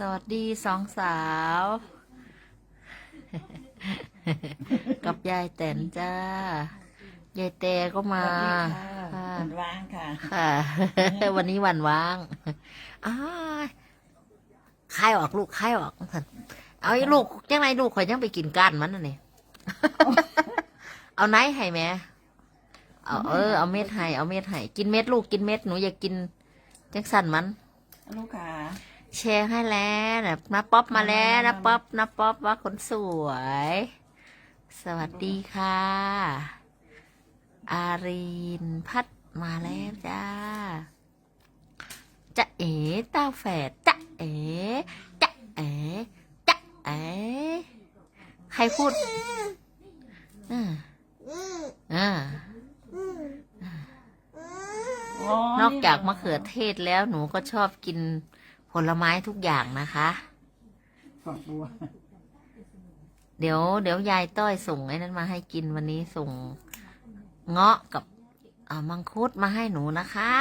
สวัสดีสองสาว กับยายแตนจ้ายายแต่ก็มาสวัสดีค่ะค่ะคุณว่างค่ะ ค่ะ วันนี้วันว่างอ้ายคายออกลูกคายออกท่านเอาไอ้ลูกยังไงลูกข่อยยังไปกินก้านมันน่ะนี่เอาไหนให้แม่เอาเออเอาเม็ดให้เอาเม็ดให้กินเม็ดลูกกินเม็ดหนูอยากกินจังสันมัน ลูกค่ะ แชร์ให้แล้วนะนะป๊อปมาแล้วนะป๊อปนะป๊อปว่าคนสวย สวัสดีค่ะ อารีนพัดมาแล้วจ้าจะเอ๋เต้าแฝดจะเอ๋จะเอ๋จะเอ๋ใครพูดอ่าอ่านอกจากมะเขือเทศแล้วหนูก็ชอบกินผ ลไม้ทุกอย่างนะคะ ฝักบัวเดี๋ยวเดี๋ยวยายต้อยส่งไอ้นั้นมาให้กินวันนี้ส่งเงาะกับอ่ามังคุดมาให้หนูนะคะ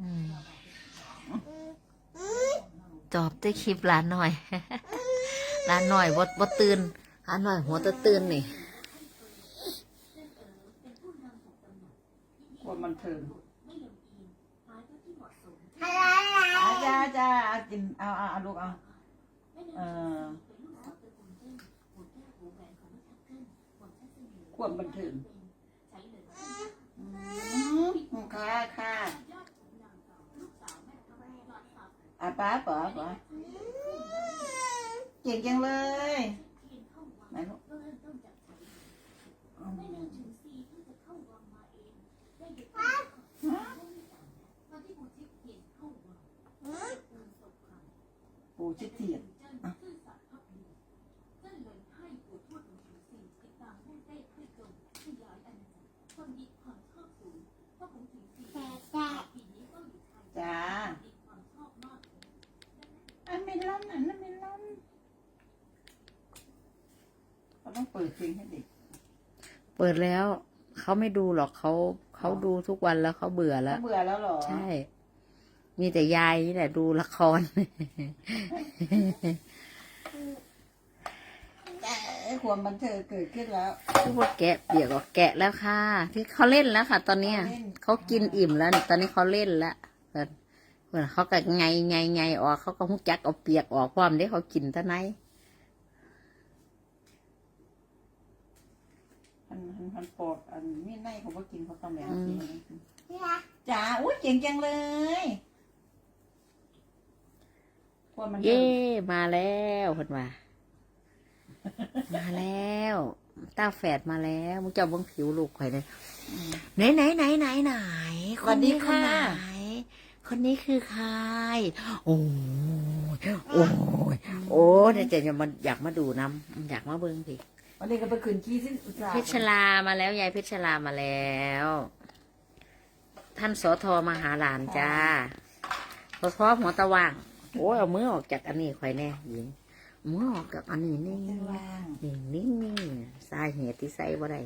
อืมจอบได้คลิปร้านหน่อย ร้านหน่อยบดบดตื่นร้านหน่อยหัวตะตื่นนี่ ควรมันเทิงอาจ้าจ้าเอา กิน เอาเอาเอาลูกเอาเออควบบันเทิงอืมค่ะ ค่ะอาป้าป๋อป๋อเก่งจังเลยไหนลูกอืม ปูชิดเทียนอะจ้าอันไม่ร้อนอันนั้นไม่ร้อนเขาต้องเปิดเพลงให้เด็ก เปิดแล้ว เขาไม่ดูหรอกเขาเขาดูทุกวันแล้วเขาเบื่อแล้เขาวเบื่อแล้วเหรอ ใช่ มีแต่ยายนี่แหละดูละครไอ้ความบันเทิงเกิดขึ้นแล้วทุกคนแกะเปียกออกแกะแล้วค่ะ ที่เขาเล่นแล้วค่ะ ตอนเนี้ยเล่นเขากินอิ่มแล้วนี่ตอนนี้เขาเล่นแล้วเพิ่นเพิ่นเขาก็ไงไงไงออก เขาก็หุกจักเอาเปียกออกความได้เขากินท่าไหนอันอันอันปอดอันมีในเขาก็กินเขาต้องแบบนี้จ้าอุ้ยเก่งจังเลย ความมันเทิเย่งมาแล้วเพิ่นว่า มาแล้วต้าแฝดมาแล้วมึงจะเอาเบิ่งผิวลูกข่อยเลยอืมไหนไหนไหนไหนไหนคสวันสดีนี้คนค่ะไหนคนนี้คือใคร โอ้ยโอ้ยโอ้ยเดี๋ยวจะมาอยากมาดูน้ำอยากมาเบิ้งดิวันนี้ก็ไปคืนขี้สิ้นอุตสาห์เพชรลามาแล้วยายเพชรลามาแล้ว ท่านสอทอมาหาหลานจ้าพอพอหัวตะว่าง โอ้ยเอามือออกจากอันนี้ข่อยแน่หญิงเอามือออกจากอันนี้นี่ไม่ว่างนี่นี่นี่สาเหตุที่ใส่บ่ได้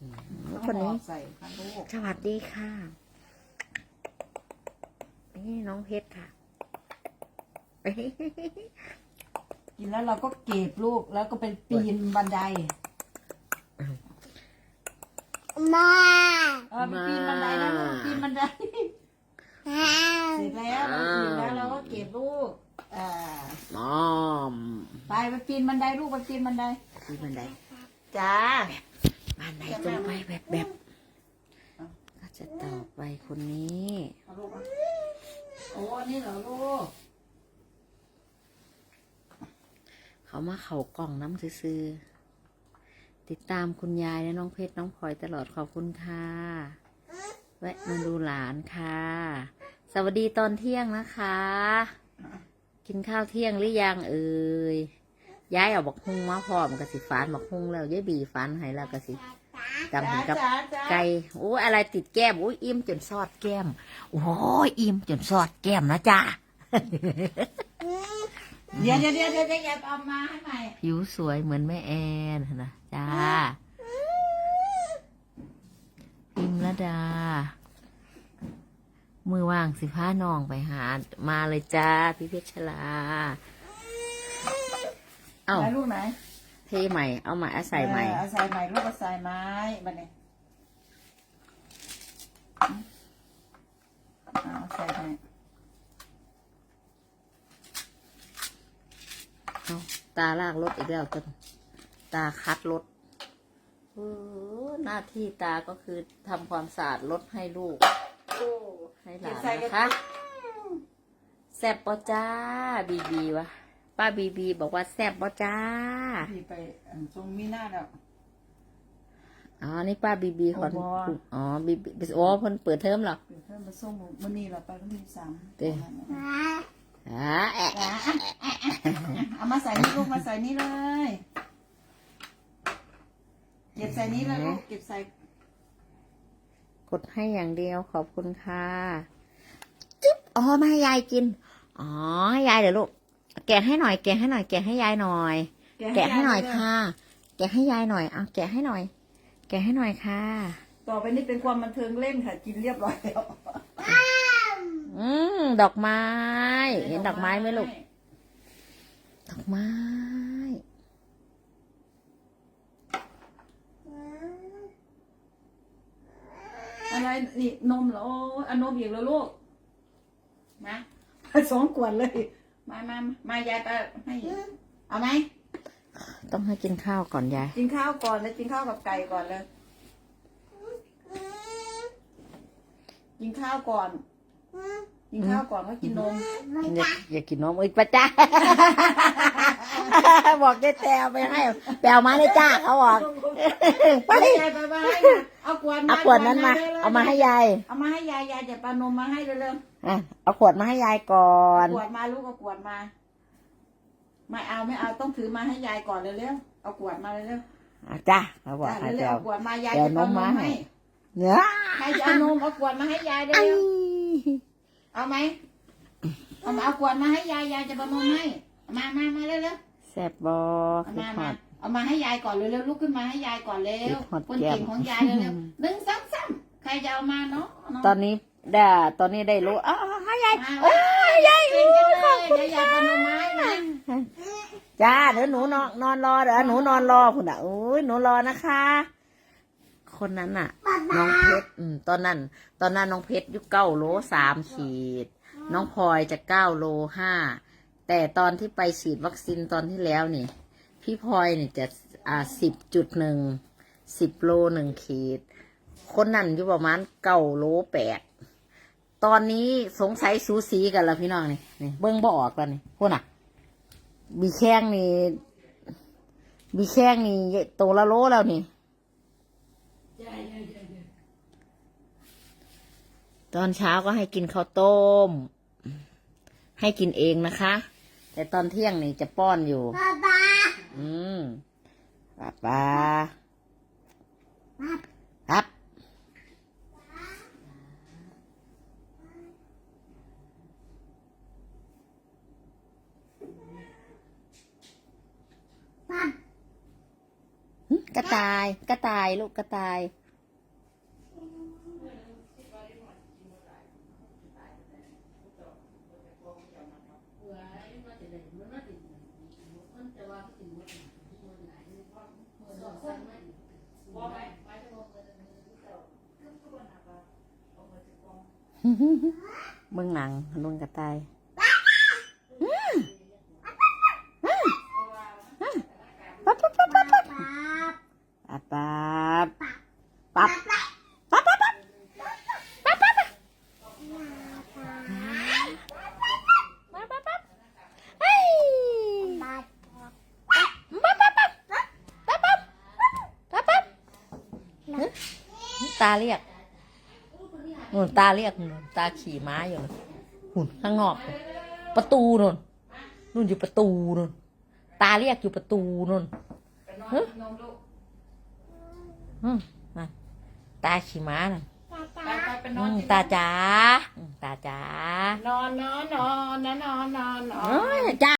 อืมเอาคนนี้หมอกใส่ค่ะลูกสวัสดีค่ะ นี่น้องเพชรค่ะ กินแล้วเราก็เก็บลูกแล้วก็เป็นปีนบันไดมาเออไปปีนบันไดนะลูกปีนบันได เสร็จแล้วเราปีนแล้วเราก็เก็บลูกอ่าม อม ไปไปปีนบันไดลูกไปปีนบันไดที่บันไดจ้าบ้านไหนตรงไปแบบแบบก็จะต่อไปคนนี้เอาลูกเอาโอ้อันนี่เหรอลูกเขามาเขากล่องน้ำซื้อๆติดตามคุณยายและน้องเพชรน้องพลอยตลอดขอบคุณค่ะแวะมาดูหลานค่ะ สวัสดีตอนเที่ยงนะคะ กินข้าวเที่ยงหรือยังเอ่ย ย้ายเอาบักฮุงมาพร้อมกับสิฟานบักฮุงแล้วยายบีฟานให้แล้วก็สิตำจ้าให้กับจ้าจ้าไก่โอ้ยอะไรติดแก้มโอ้ยอิ่มจนซอดแก้ม โอ้ยอิ่มจนซอดแก้มนะจ้าเดี๋ยวเดี๋ยวเดี๋ยวเดี๋ยวเดี๋ยวเอามาให้ใหม่ผิวสวยเหมือนแม่แอนนะจ้าพิมระดา มือว่างสิพาน้องไปหา มาเลยจ้าพี่เพชรลา เอ้าไหนลูกไหนเทใหม่ เอาใหม่อาศัยใหม่ เออเอาใส่ใหม่ลูกเอาใส่ไม้บัดนี้เอาใส่ใหม่เอาตาลากรถอีกแล้วจนตาคัดรถเออหน้าที่ตาก็คือทำความสะอาดรถให้ลูก ให้หลานนะคะ แซบปอจ้า บีบีวะ ป้าบีบีบอกว่าแซบปอจ้าพี่ไปอันทรงมีหน้าแล้วอ๋อนี่ป้าบีบีขอโอ้บ่อ๋อบีบีโอ้เพิ่นเปิดเทอมเหรอเดี๋ยวเพิ่มมาส่งมื้อนี้เราไปวันที่สามเด้อ่าแอะอะเอามาใส่นี่ลูกมาใส่นี่เลย เก็บใส่นี้เลยลูกเก็บใส่กดให้อย่างเดียวขอบคุณค่ะจิ๊บอ๋อมาให้ยายกิน อ๋อให้ยายเดี๋ยวลูก แกะให้หน่อย แกะให้หน่อย แกะให้ยายหน่อย แกะให้หน่อยค่ะ แกะให้ยายหน่อย เอาแกะให้หน่อย แกะให้หน่อยค่ะ ต่อไปนี่เป็นความบันเทิงเล่นค่ะ กินเรียบร้อยแล้ว อืมดอกไม้ เห็นดอกไม้ไหมลูก ดอกไม้ อะไรนี่นมเหรอโอ้ยเอานมอีกแล้วลูกมาสองขวดเลย มามามามายายไปให้เอาไหมต้องให้กินข้าวก่อนยาย กินข้าวก่อนเลยกินข้าวกับไก่ก่อนเลย กินข้าวก่อน กินข้าวก่อนก็กินนมอย่าอย่ากินนมอีกปะจ้าบอกได้แตวไปให้แปลมาได้จ้าเขาบอกไปไปยายไปมาให้นะเอาขวดมาเอาขวดนั้นมาร็วๆเอามาให้ยาย เอามาให้ยายยายจะปานมมาให้เร็ว อะเอาขวดมาให้ยายก่อนๆขวดมาลูกเอาขวดมา ไม่เอาไม่เอาต้องถือมาให้ยายก่อนเร็วๆเอาขวดมาเร็วอะจ้าเขาๆบอกจ้ะให้เร็แปลวๆวเอาขวดมายายเดี๋ยวจะปานมมมาให้ ให้เนื้อใครจะเอานมเอาขวดมาให้ยายเร็วๆเอาไหมเอามาเอาขวดมาให้ยายยายจะปานมให้มามามาเร็วๆแซ่บบอเอาคือมาหอมาดเอามาให้ยายก่อนเร็วๆลุกขึ้นมาให้ยายก่อนเร็วหอดคนแก้ม เก่งของยายเร็วๆหนึ่งสองสามใครจะเอามาเนาะเาะตอนนี้ ได้ตอนนี้ได้รู้อ้าวให้ยายมาโอ้ยยายเก่งจังเลยเดี๋ยวยายปนมไม้นะจ้าเดี๋ยวหนูนอนนอนรอเดี๋ยวหนูนอนรอคุณอะโอ้ยหนูรอนะคะ คนนั้นน่ะ น้องเพชรอืมตอนนั้น ตอนนั้นน้องเพชรอยุเก้าโลสามขีด น้องพลอยจะเก้าโลห้าแต่ตอนที่ไปฉีดวัคซีนตอนที่แล้วนี่ พี่พลอยเนี่ยจะอ่าสิบจุดหนึ่งสิบโลหนึ่งขีด คนนั้นอยู่ประมาณเก้าโลแปด ตอนนี้สงสัยสูสีกันแล้วพี่น้องนี่นี่เบิ้งบ่ออกแล้วนี่พวกน่ะ บีแข้งนี่ บีแข้งนี่โตละโลแล้วนี่ตอนเช้าก็ให้กินข้าวต้ม ให้กินเองนะคะ แต่ตอนเที่ยงนี่จะป้อนอยู่อืมป้าป้าครั ระต่าย กระต่ายลูกกระต่ายเบื้องหลังลุงกระต่าย เรียกนู่นตาเรียกนู่นตาขี่ม้าอยู่นู่นหุ่นข้างนอกนู่นประตูนู่นนู่นอยู่ประตูนู่นตาเรียกอยู่ประตูนู่นไปนอนฮะกินนมลูกอืมนั่นตาขี่ม้าน่ะไปไปไปนอือนมกินตาจ๋าอืมตาจ๋านอนนอนนอนนอนนอนนอนนอนเอ้ยจ้า